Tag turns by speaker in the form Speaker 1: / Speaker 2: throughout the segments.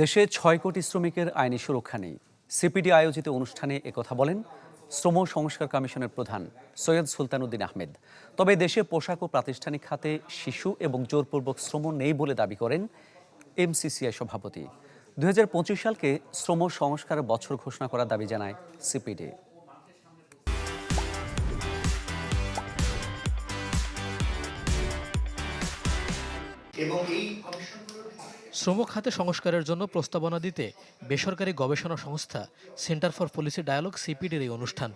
Speaker 1: দেশে ছয় কোটি শ্রমিকের আইনি সুরক্ষা নেই। সিপিডি আয়োজিত অনুষ্ঠানে একথা বলেন শ্রম সংস্কার কমিশনের প্রধান সৈয়দ সুলতানুদ্দিন আহমেদ। তবে দেশে পোশাক ও প্রাতিষ্ঠানিক খাতে শিশু এবং জোরপূর্বক শ্রম নেই বলে দাবি করেন এমসিসিআই সভাপতি। দু হাজার পঁচিশ সালকে শ্রম সংস্কার বছর ঘোষণা করার দাবি জানায় সিপিডি।
Speaker 2: এবং এই কমিশনগুলোর
Speaker 3: শ্রম খাতে সংস্কারের জন্য প্রস্তাবনা দিতে বেসরকারি গবেষণা সংস্থা সেন্টার ফর পলিসি ডায়ালগ সিপিডির এই অনুষ্ঠান।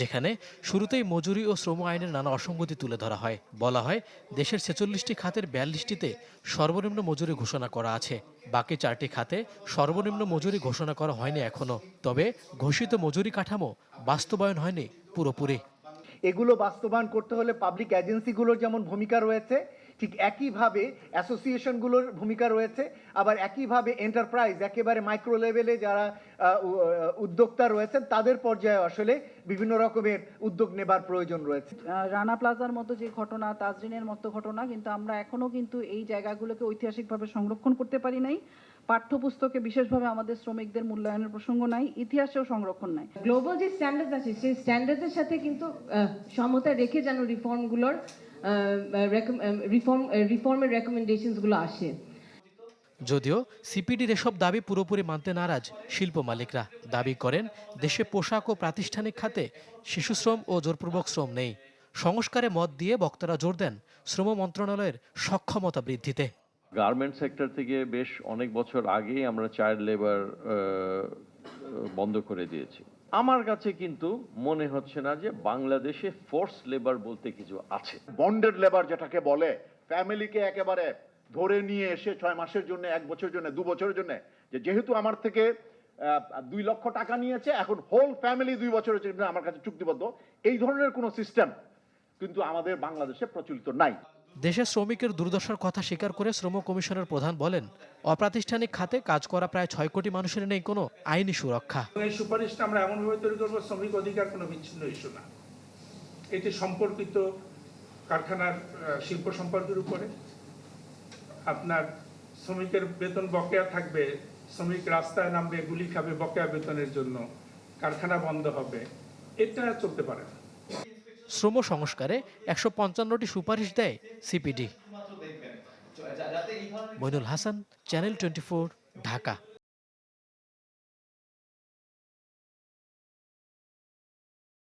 Speaker 3: যেখানে শুরুতেই মজুরি ও শ্রম আইনের নানা অসঙ্গতি তুলে ধরা হয়। বলা হয় দেশের ছেচল্লিশটি খাতের বিয়াল্লিশটিতে সর্বনিম্ন মজুরি ঘোষণা করা আছে। বাকি চারটি খাতে সর্বনিম্ন মজুরি ঘোষণা করা হয়নি এখনও। তবে ঘোষিত মজুরি কাঠামো বাস্তবায়ন হয়নি পুরোপুরি।
Speaker 4: এগুলো বাস্তবায়ন করতে হলে পাবলিক এজেন্সিগুলোর যেমন ভূমিকা রয়েছে ঠিক একইভাবে অ্যাসোসিয়েশনগুলোর ভূমিকা রয়েছে আবার একইভাবে এন্টারপ্রাইজ একেবারে মাইক্রো লেভেলে যারা উদ্যোক্তা রয়েছেন তাদের পর্যায়ে আসলে বিভিন্ন রকমের উদ্যোগ নেবার প্রয়োজন রয়েছে।
Speaker 5: রানা প্লাজার মতো যে ঘটনা তাজরিনের মতো ঘটনা কিন্তু আমরা এখনও কিন্তু এই জায়গাগুলোকে ঐতিহাসিকভাবে সংরক্ষণ করতে পারি নাই। পাঠ্যপুস্তকে বিশেষভাবে আমাদের শ্রমিকদের মূল্যায়নের প্রসঙ্গ নাই ইতিহাসেও সংরক্ষণ নাই।
Speaker 6: গ্লোবাল যে স্ট্যান্ডার্ড আছে সেই স্ট্যান্ডার্ডের সাথে কিন্তু সমতা রেখে যেন রিফর্মগুলোর রিফর্ম রিফর্মের রেকমেন্ডেশনসগুলো আসে।
Speaker 3: যদিও সিপিডির এসব দাবি পুরোপুরি মানতে নারাজ শিল্প মালিকরা। দাবি করেন দেশে পোশাক ও প্রাতিষ্ঠানিক খাতে শিশুশ্রম ও জোরপূর্বক শ্রম নেই। সংস্কারে মত দিয়ে বক্তারা জোর দেন শ্রম মন্ত্রণালয়ের সক্ষমতা বৃদ্ধিতে।
Speaker 7: গার্মেন্ট সেক্টর থেকে বেশ অনেক বছর আগেই আমরা চাইল্ড লেবার বন্ধ করে দিয়েছি। আমার কাছে কিন্তু মনে হচ্ছে না যে বাংলাদেশে ফোর্স লেবার বলতে কিছু আছে।
Speaker 8: বন্ডেড লেবার যেটাকে বলে ফ্যামিলিকে একেবারে ধরে নিয়ে এসে ছয় মাসের জন্য, এক বছরের জন্য, দু বছরের জন্য, যে যেহেতু আমার থেকে দুই লক্ষ টাকা নিয়েছে, এখন হোল ফ্যামিলি দুই বছরের জন্য আমার কাছে চুক্তিবদ্ধ। এই ধরনের কোনো সিস্টেম কিন্তু আমাদের বাংলাদেশে প্রচলিত নাই।
Speaker 3: দেশের শ্রমিকের দুর্দশার কথা স্বীকার করে শ্রম কমিশনের প্রধান বলেন, অপ্রাতিষ্ঠানিক খাতে কাজ করা প্রায় ছয় কোটি মানুষের নেই কোনো আইনি সুরক্ষা।
Speaker 9: এই সুপারিশটা আমরা এমনভাবে তৈরি করব, শ্রমিক অধিকার কোনো বিচ্ছিন্ন ইস্যু না। এটি সম্পর্কিত কারখানার শিল্প সম্পর্কের উপরে। আপনার শ্রমিকের বেতন বকেয়া থাকবে, শ্রমিক রাস্তায় নামবে, গুলি খাবে বকেয়া বেতনের জন্য, কারখানা বন্ধ হবে, এটা চলতে পারে না।
Speaker 3: শ্রম সংস্কারে একশো পঞ্চান্নটি সুপারিশ দেয় CPD. Mainul Hasan channel twenty Dhaka.